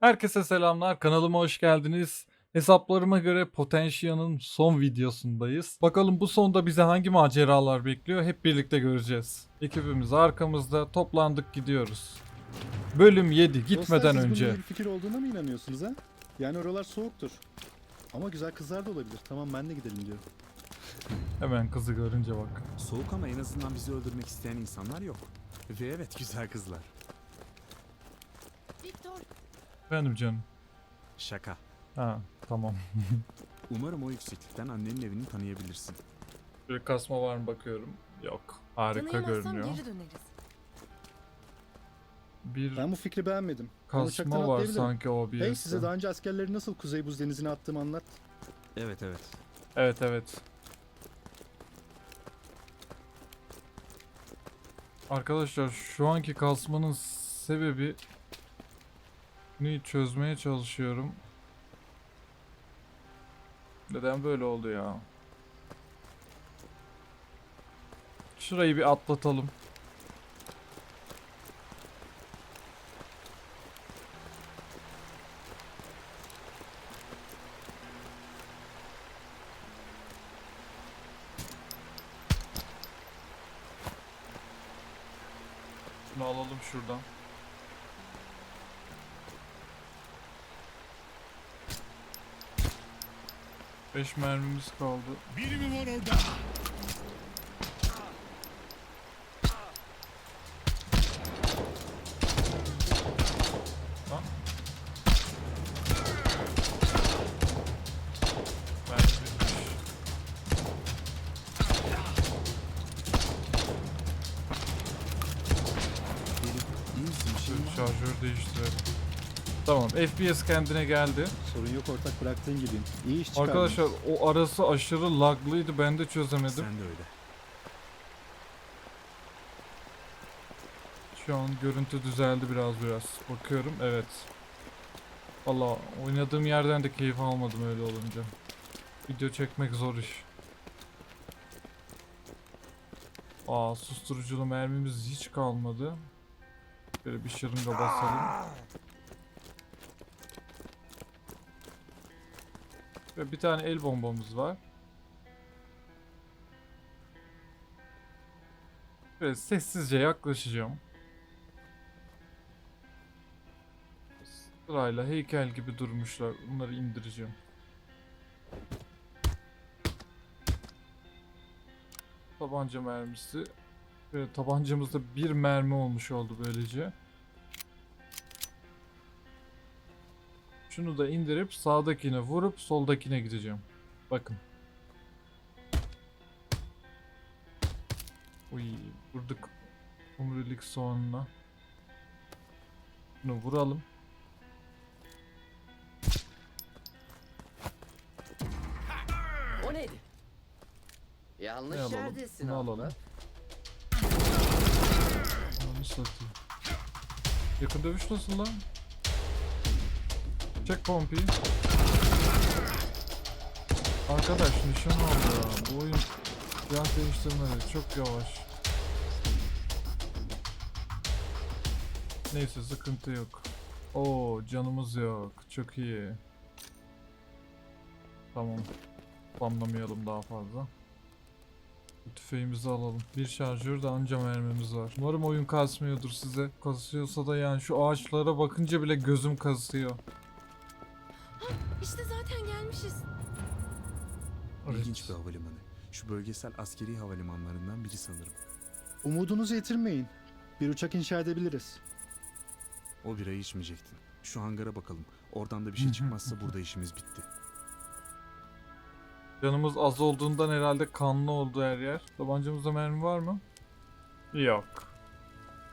Herkese selamlar. Kanalıma hoş geldiniz. Hesaplarıma göre Potentia'nın son videosundayız. Bakalım bu sonda bize hangi maceralar bekliyor hep birlikte göreceğiz. Ekibimiz arkamızda toplandık gidiyoruz. Bölüm 7 gitmeden Dostlar, siz önce. bunun iyi bir fikir olduğuna mı inanıyorsunuz ha? Yani oralar soğuktur. Ama güzel kızlar da olabilir. Tamam ben de gidelim diyor. Hemen kızı görünce bak. Soğuk ama en azından bizi öldürmek isteyen insanlar yok. Ve evet güzel kızlar. Efendim canım. Şaka. Ha tamam. Umarım o yükseklikten annenin evini tanıyabilirsin. Bir kasma var mı bakıyorum. Yok. Harika tanıyamazsam görünüyor. geri döneriz. Bir Ben bu fikri beğenmedim. Ben uçaktan kasma var atlayabilirim. sanki o bir Hey yerde. size daha önce askerleri nasıl Kuzey Buz Denizi'ne attığımı anlat. Evet evet. Evet evet. Arkadaşlar şu anki kasmanın sebebi ni çözmeye çalışıyorum. Neden böyle oldu ya? Şurayı bir atlatalım. Şunu alalım şuradan. Beş mermimiz kaldı. Biri mi var orada? FPS kendine geldi. Sorun yok ortak bıraktığın gibiyim. İyi iş çıkardın. Arkadaşlar o arası aşırı laglıydı ben de çözemedim. Sen de öyle. Şu an görüntü düzeldi biraz biraz. Bakıyorum evet. Valla oynadığım yerden de keyif almadım öyle olunca. Video çekmek zor iş. Aa susturuculu mermimiz hiç kalmadı. Böyle bir şırınga basalım. Ve bir tane el bombamız var. Böyle sessizce yaklaşacağım. Sırayla heykel gibi durmuşlar. Bunları indireceğim. Tabanca mermisi. Böyle tabancamızda bir mermi olmuş oldu böylece. Şunu da indirip sağdakine vurup soldakine gideceğim. Bakın. Uy, vurduk. Omurilik soğanına. Bunu vuralım. O neydi? Yanlış Ne alalım? yerdesin Bunu alalım. Ananı satayım. Yakın dövüş nasıl lan? Çek pompiyi. Arkadaş nişan al ya. Bu oyun silah değiştirmeleri çok yavaş. Neyse sıkıntı yok. Oo canımız yok. Çok iyi. Tamam. Spamlamayalım daha fazla. Tüfeğimizi alalım. Bir şarjör da anca mermimiz var. Umarım oyun kasmıyordur size. Kasıyorsa da yani şu ağaçlara bakınca bile gözüm kasıyor. İşte zaten gelmişiz. İlginç bir havalimanı. Şu bölgesel askeri havalimanlarından biri sanırım. Umudunuzu yitirmeyin. Bir uçak inşa edebiliriz. O birayı içmeyecektin. Şu hangara bakalım. Oradan da bir şey çıkmazsa burada işimiz bitti. Canımız az olduğundan herhalde kanlı oldu her yer. Tabancamızda mermi var mı? Yok.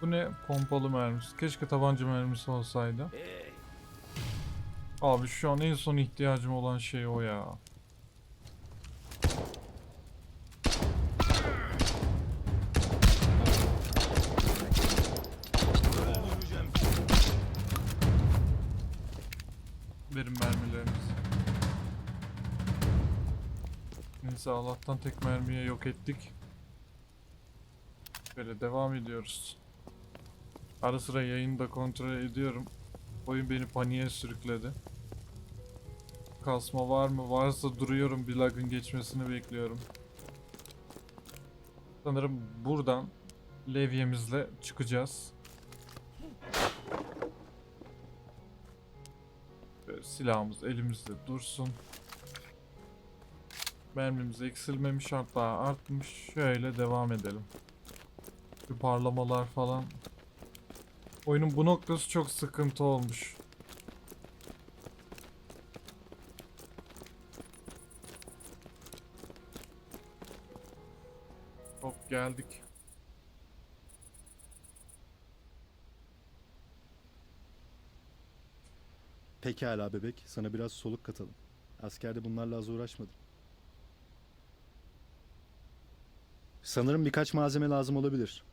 Bu ne? Pompalı mermisi. Keşke tabanca mermisi olsaydı. Abi şu an en son ihtiyacım olan şey o ya. Verin mermilerinizi. Neyse Allah'tan tek mermiye yok ettik. Böyle devam ediyoruz. Ara sıra yayını da kontrol ediyorum. Oyun beni paniğe sürükledi. Kasma var mı? Varsa duruyorum bir lagın geçmesini bekliyorum. Sanırım buradan levyemizle çıkacağız. Silahımız elimizde dursun. Mermimiz eksilmemiş hatta artmış. Şöyle devam edelim. Bir parlamalar falan. Oyunun bu noktası çok sıkıntı olmuş. Hop geldik. Pekala bebek, sana biraz soluk katalım. Askerde bunlarla az uğraşmadım. Sanırım birkaç malzeme lazım olabilir.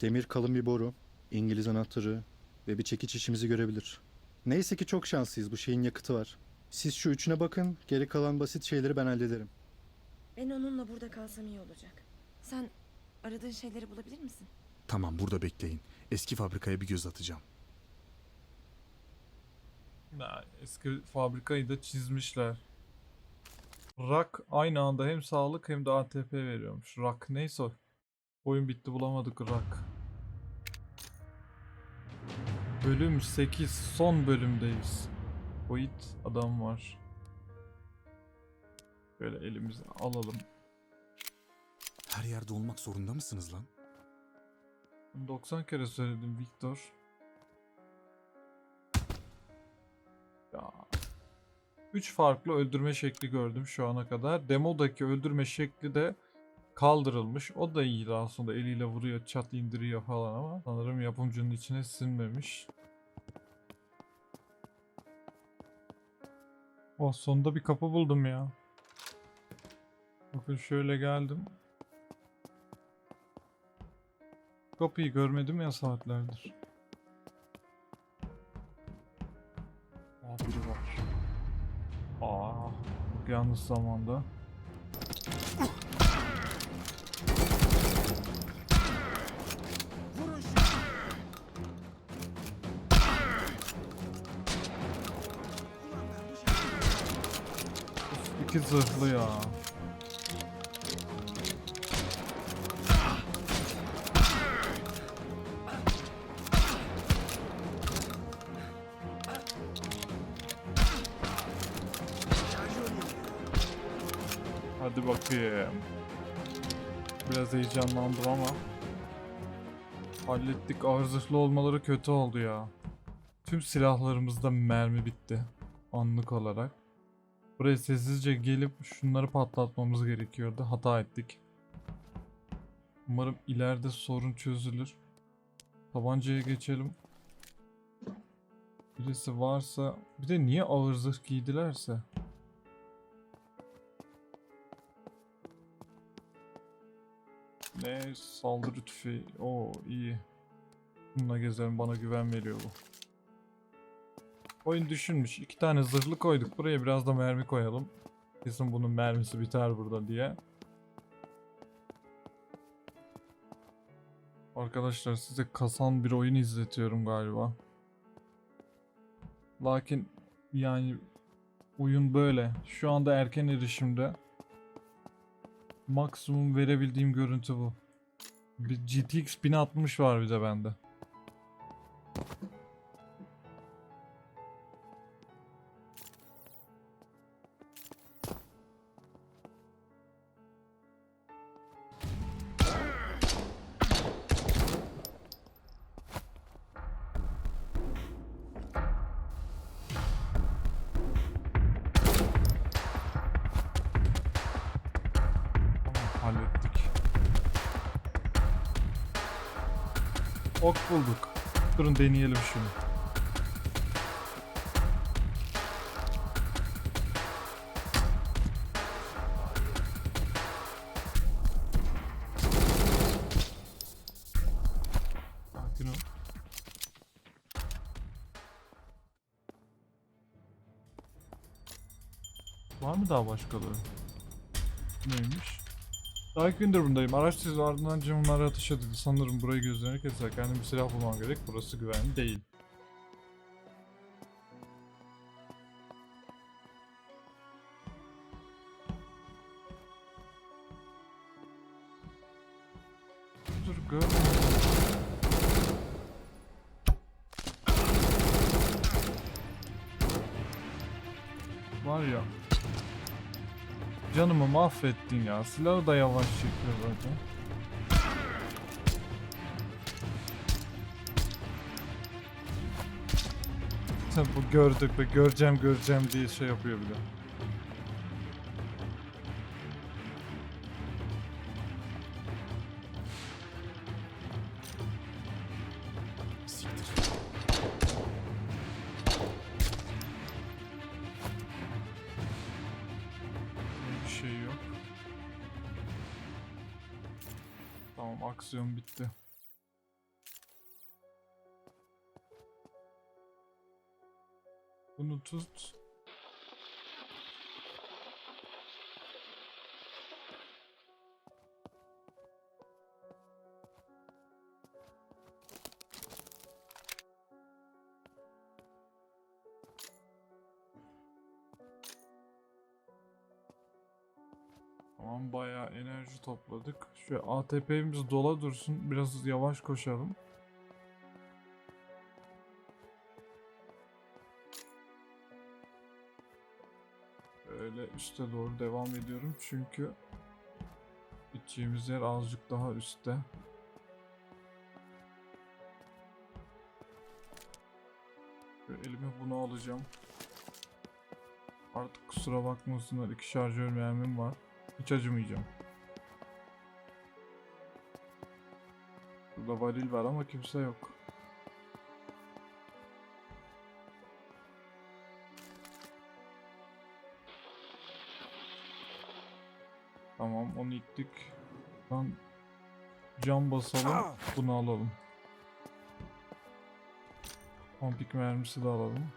Demir kalın bir boru, İngiliz anahtarı ve bir çekiç işimizi görebilir. Neyse ki çok şanslıyız, bu şeyin yakıtı var. Siz şu üçüne bakın, geri kalan basit şeyleri ben hallederim. Ben onunla burada kalsam iyi olacak. Sen aradığın şeyleri bulabilir misin? Tamam burada bekleyin. Eski fabrikaya bir göz atacağım. Ya, eski fabrikayı da çizmişler. Rak aynı anda hem sağlık hem de ATP veriyormuş. Rak neyse o. Oyun bitti bulamadık rak. Bölüm 8 son bölümdeyiz. Boyut adam var. Böyle elimize alalım. Her yerde olmak zorunda mısınız lan? 90 kere söyledim Victor. Ya. 3 farklı öldürme şekli gördüm şu ana kadar. Demodaki öldürme şekli de kaldırılmış. O da iyiydi aslında. Eliyle vuruyor, çat indiriyor falan ama sanırım yapımcının içine sinmemiş. Oh sonunda bir kapı buldum ya. Bakın şöyle geldim. Kapıyı görmedim ya saatlerdir. Aa biri var. Aa, yalnız zamanda. İki zırhlı ya. Hadi bakayım. Biraz heyecanlandım ama. Hallettik. Ağır zırhlı olmaları kötü oldu ya. Tüm silahlarımızda mermi bitti. Anlık olarak. Buraya sessizce gelip şunları patlatmamız gerekiyordu. Hata ettik. Umarım ileride sorun çözülür. Tabancaya geçelim. Birisi varsa... Bir de niye ağır zırh giydilerse? Ne saldırı tüfeği. Oo iyi. Bununla gezelim bana güven veriyor bu. Oyun düşünmüş. İki tane zırhlı koyduk. Buraya biraz da mermi koyalım. Kesin bunun mermisi biter burada diye. Arkadaşlar size kasan bir oyun izletiyorum galiba. Lakin yani oyun böyle. Şu anda erken erişimde. Maksimum verebildiğim görüntü bu. Bir GTX 1060 var bir de bende. Ok bulduk. Durun deneyelim şunu. Var mı daha başkaları? Neymiş? Dark Winter'ındayım. Araç sizi ardından camlara ateş edildi. Sanırım burayı gözlenerek keser. Kendim bir silah bulmam gerek. Burası güvenli değil. Mahvettin ya. Silahı da yavaş çekiyor zaten. Bu gördük ve göreceğim göreceğim diye şey yapıyor bile. Tut. Tamam bayağı enerji topladık. Şu ATP'miz dola dursun. Biraz yavaş koşalım. Üste doğru devam ediyorum çünkü gideceğimiz yer azıcık daha üstte. Böyle elime bunu alacağım. Artık kusura bakmasınlar iki şarjör mermim var. Hiç acımayacağım. Burada varil var ama kimse yok. Tamam onu ittik. Ben cam basalım. Bunu alalım. Pompik mermisi de alalım.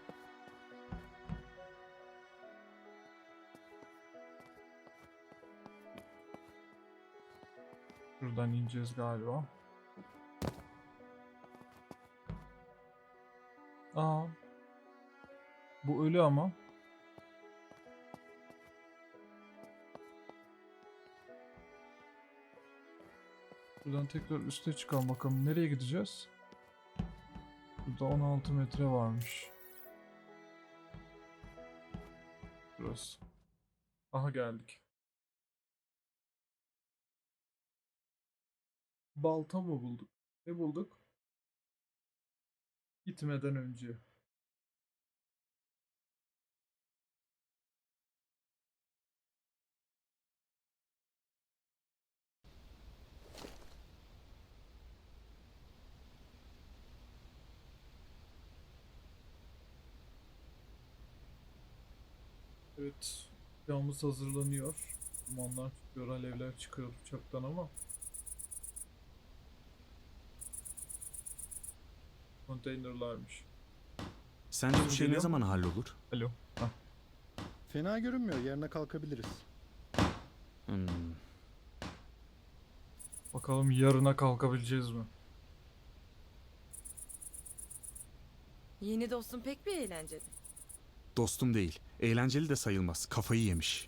Şuradan ineceğiz galiba. Aa. Bu ölü ama. Buradan tekrar üste çıkalım bakalım nereye gideceğiz? Burada 16 metre varmış. Burası. Aha geldik. Balta mı bulduk? Ne bulduk? Gitmeden önce. Evet. Yağımız hazırlanıyor. Dumanlar çıkıyor, alevler çıkıyor uçaktan ama. Konteynerlarmış. Sence bu şey ne Geliyor. zaman hallolur? Alo. Hah. Fena görünmüyor. Yerine kalkabiliriz. Hmm. Bakalım yarına kalkabileceğiz mi? Yeni dostum pek bir eğlenceli. Dostum değil. Eğlenceli de sayılmaz. Kafayı yemiş.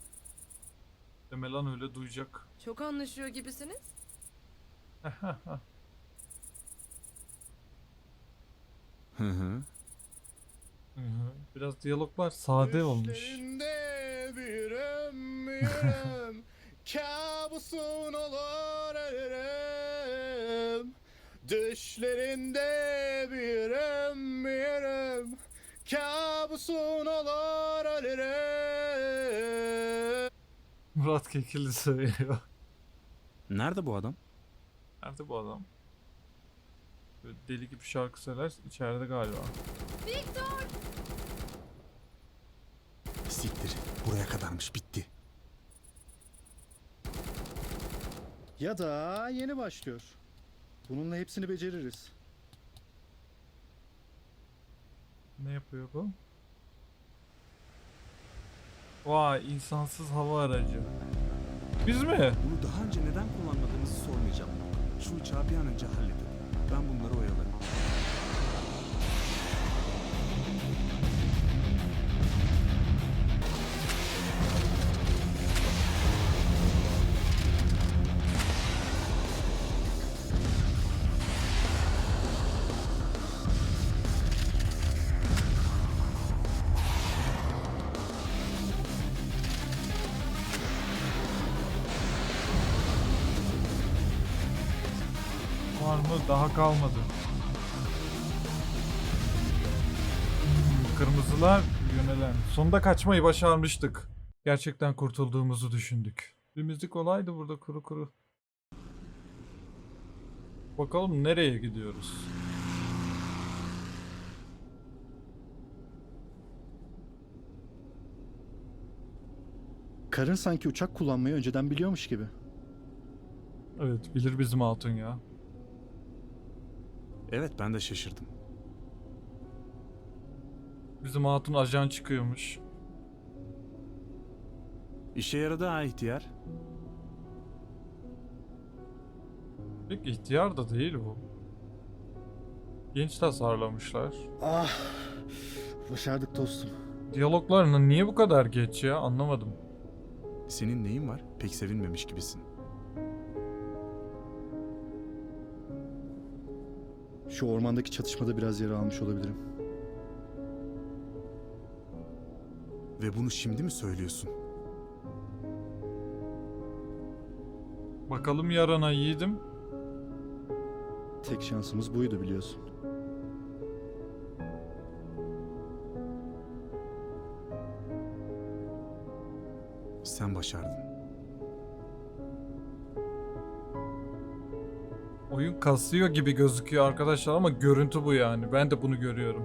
Deme lan öyle duyacak. Çok anlaşıyor gibisiniz. Hı hı. Hı hı. Biraz diyaloglar sade olmuş. Düşlerinde büyürüm, büyürüm. Kabusun olur ölürüm. Düşlerinde büyürüm, büyürüm. Kabusun olur ölürüm. Murat Kekilli söylüyor. Nerede bu adam? Nerede bu adam? Böyle deli gibi şarkı söyler içeride galiba. Siktir. Buraya kadarmış. Bitti. Ya da yeni başlıyor. Bununla hepsini beceririz. Ne yapıyor bu? Vay insansız hava aracı. Biz mi? Bunu daha önce neden kullanmadığınızı sormayacağım. Şu uçağı bir an önce halledin. Ben bunları oyalarım. Var mı? Daha kalmadı. Hmm, kırmızılar yönelen. Sonunda kaçmayı başarmıştık. Gerçekten kurtulduğumuzu düşündük. Bir müzik olaydı burada kuru kuru. Bakalım nereye gidiyoruz? Karın sanki uçak kullanmayı önceden biliyormuş gibi. Evet bilir bizim hatun ya. Evet ben de şaşırdım. Bizim hatun ajan çıkıyormuş. İşe yaradı ha ihtiyar. Pek ihtiyar da değil bu. Genç tasarlamışlar. Ah, başardık dostum. Diyaloglarını niye bu kadar geç ya anlamadım. Senin neyin var? Pek sevinmemiş gibisin. Şu ormandaki çatışmada biraz yara almış olabilirim. Ve bunu şimdi mi söylüyorsun? Bakalım yarana yiğidim. Tek şansımız buydu biliyorsun. Sen başardın. Oyun kasıyor gibi gözüküyor arkadaşlar ama görüntü bu yani. Ben de bunu görüyorum.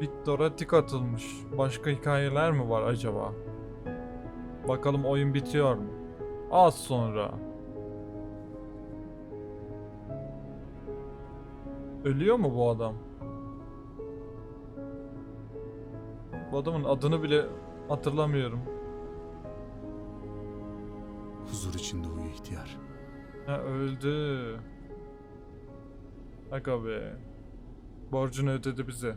Victor'a tik atılmış. Başka hikayeler mi var acaba? Bakalım oyun bitiyor mu? Az sonra. Ölüyor mu bu adam? Bu adamın adını bile hatırlamıyorum. Huzur içinde uyu ihtiyar. Ha öldü. Aga be. Borcunu ödedi bize.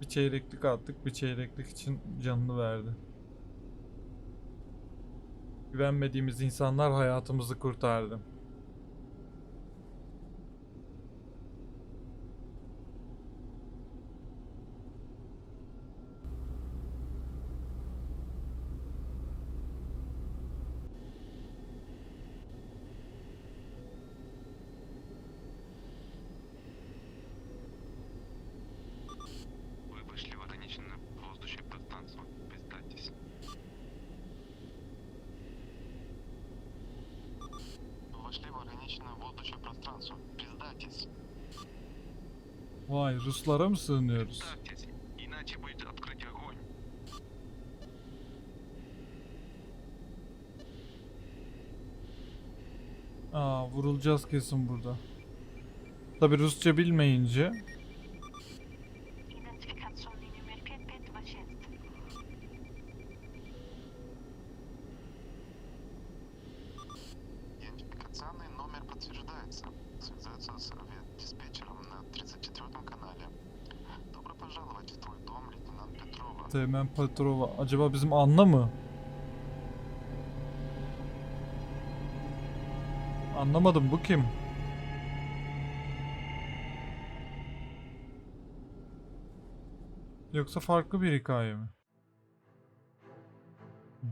Bir çeyreklik attık, bir çeyreklik için canını verdi. Güvenmediğimiz insanlar hayatımızı kurtardı. Vay Ruslara mı sığınıyoruz? Aa vurulacağız kesin burada. Tabi Rusça bilmeyince Hemen Petrova. Acaba bizim Anna mı? Anlamadım bu kim? Yoksa farklı bir hikaye mi?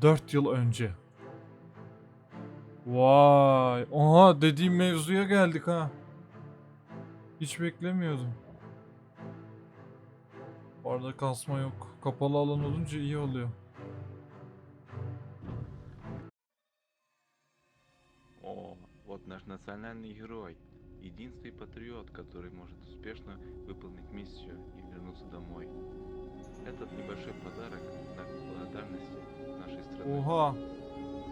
4 yıl önce. Vay. Oha dediğim mevzuya geldik ha. Hiç beklemiyordum. Bu arada kasma yok. Kapalı alan olunca iyi oluyor. О, вот наш национальный герой. Единственный патриот, который может успешно выполнить миссию и вернуться домой. Этот небольшой подарок в знак благодарности нашей страны. Oha.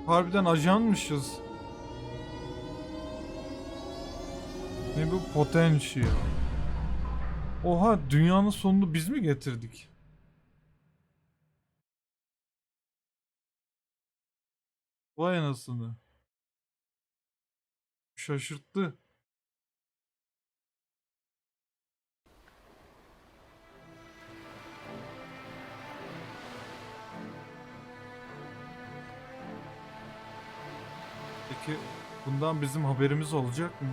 Harbiden ajanmışız. Ne bu potential? Oha dünyanın sonunu biz mi getirdik? Vay anasını. Şaşırttı. Peki bundan bizim haberimiz olacak mı?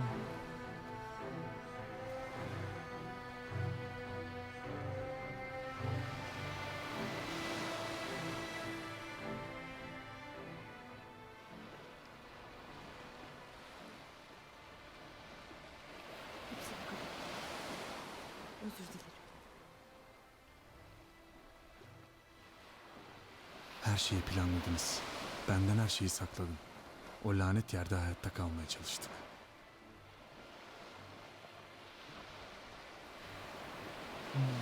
Özür dilerim. Her şeyi planladınız. Benden her şeyi sakladın. O lanet yerde hayatta kalmaya çalıştık.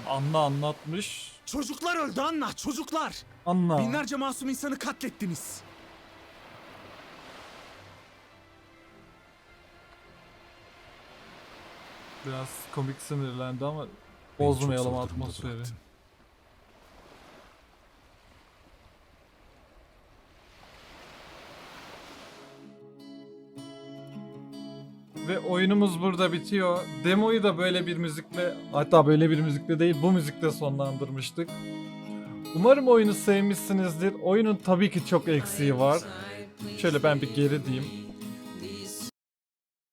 Anla anlatmış. Çocuklar öldü Anna, çocuklar! Anla. Binlerce masum insanı katlettiniz. Biraz komik sinirlendi ama bozmayalım atmosferi. Ve oyunumuz burada bitiyor. Demoyu da böyle bir müzikle hatta böyle bir müzikle değil bu müzikle sonlandırmıştık. Umarım oyunu sevmişsinizdir. Oyunun tabii ki çok eksiği var. Şöyle ben bir geri diyeyim.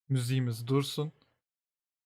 Müziğimiz dursun.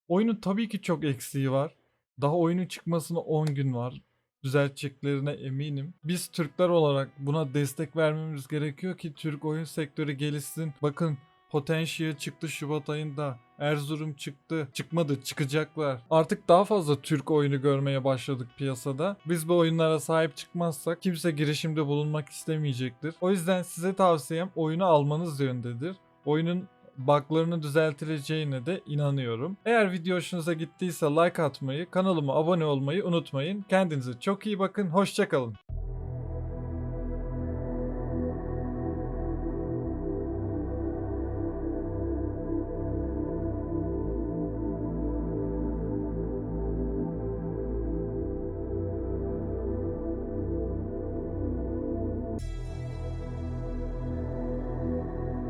Oyunun tabii ki çok eksiği var. Daha oyunun çıkmasına 10 gün var. Düzelteceklerine eminim. Biz Türkler olarak buna destek vermemiz gerekiyor ki Türk oyun sektörü gelişsin. Bakın Potential çıktı Şubat ayında. Erzurum çıktı. Çıkmadı çıkacaklar. Artık daha fazla Türk oyunu görmeye başladık piyasada. Biz bu oyunlara sahip çıkmazsak kimse girişimde bulunmak istemeyecektir. O yüzden size tavsiyem oyunu almanız yöndedir. Oyunun buglarını düzeltileceğine de inanıyorum. Eğer video hoşunuza gittiyse like atmayı, kanalıma abone olmayı unutmayın. Kendinize çok iyi bakın. Hoşçakalın.